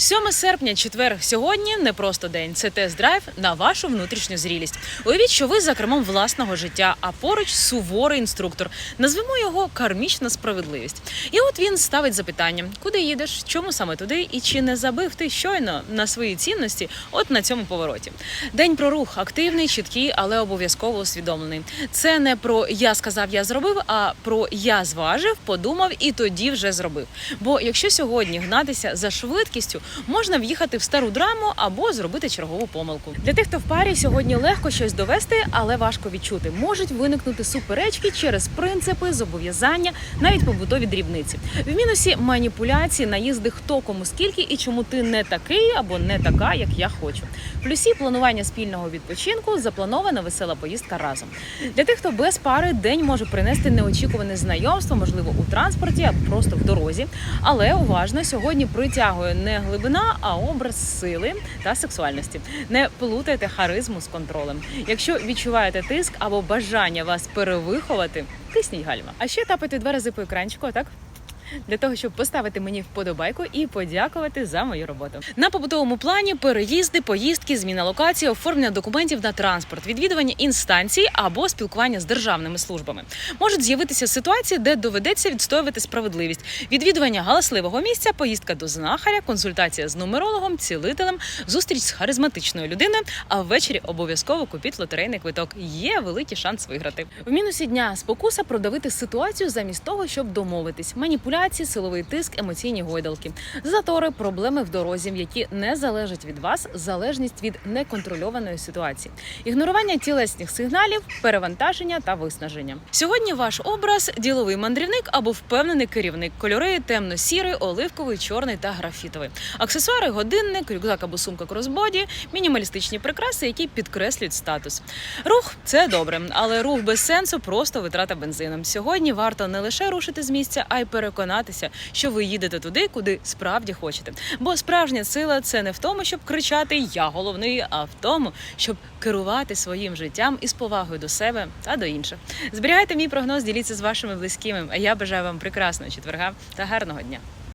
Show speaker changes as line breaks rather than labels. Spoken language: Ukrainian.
7 серпня, четвер. Сьогодні не просто день. Це тест-драйв на вашу внутрішню зрілість. Уявіть, що ви за кермом власного життя, а поруч суворий інструктор. Назвемо його кармічна справедливість. І от він ставить запитання: куди їдеш, чому саме туди, і чи не забив ти щойно на свої цінності? От на цьому повороті. День про рух активний, чіткий, але обов'язково усвідомлений. Це не про я сказав, я зробив, а про я зважив, подумав і тоді вже зробив. Бо якщо сьогодні гнатися за швидкістю, можна в'їхати в стару драму або зробити чергову помилку. Для тих, хто в парі сьогодні легко щось довести, але важко відчути. Можуть виникнути суперечки через принципи, зобов'язання, навіть побутові дрібниці. В мінусі маніпуляції, наїзди хто кому скільки і чому ти не такий або не така, як я хочу. Плюсі планування спільного відпочинку запланована весела поїздка разом. Для тих, хто без пари, день може принести неочікуване знайомство, можливо, у транспорті або просто в дорозі. Але уважно сьогодні притягує не глибина, а образ сили та сексуальності. Не плутайте харизму з контролем. Якщо відчуваєте тиск або бажання вас перевиховати, тисніть гальма. А ще тапайте два рази по екранчику, так? Для того щоб поставити мені вподобайку і подякувати за мою роботу на побутовому плані переїзди, поїздки, зміна локації, оформлення документів на транспорт, відвідування інстанцій або спілкування з державними службами можуть з'явитися ситуації, де доведеться відстоювати справедливість, відвідування галасливого місця, поїздка до знахаря, консультація з нумерологом, цілителем, зустріч з харизматичною людиною. А ввечері обов'язково купіть лотерейний квиток. Є великий шанс виграти. В мінусі дня спокуса продавити ситуацію замість того, щоб домовитись. Маніпуляції, силовий тиск, емоційні гойдалки, затори, проблеми в дорозі, які не залежать від вас, залежність від неконтрольованої ситуації, ігнорування тілесних сигналів, перевантаження та виснаження. Сьогодні ваш образ діловий мандрівник або впевнений керівник. Кольори темно-сірий, оливковий, чорний та графітовий. Аксесуари, годинник, рюкзак або сумка кросбоді, мінімалістичні прикраси, які підкреслюють статус. Рух це добре, але рух без сенсу просто витрата бензину. Сьогодні варто не лише рушити з місця, а й переконатися, що ви їдете туди, куди справді хочете. Бо справжня сила це не в тому, щоб кричати Я головний, а в тому, щоб керувати своїм життям із повагою до себе та до інших. Зберігайте мій прогноз, діліться з вашими близькими. А я бажаю вам прекрасного четверга та гарного дня.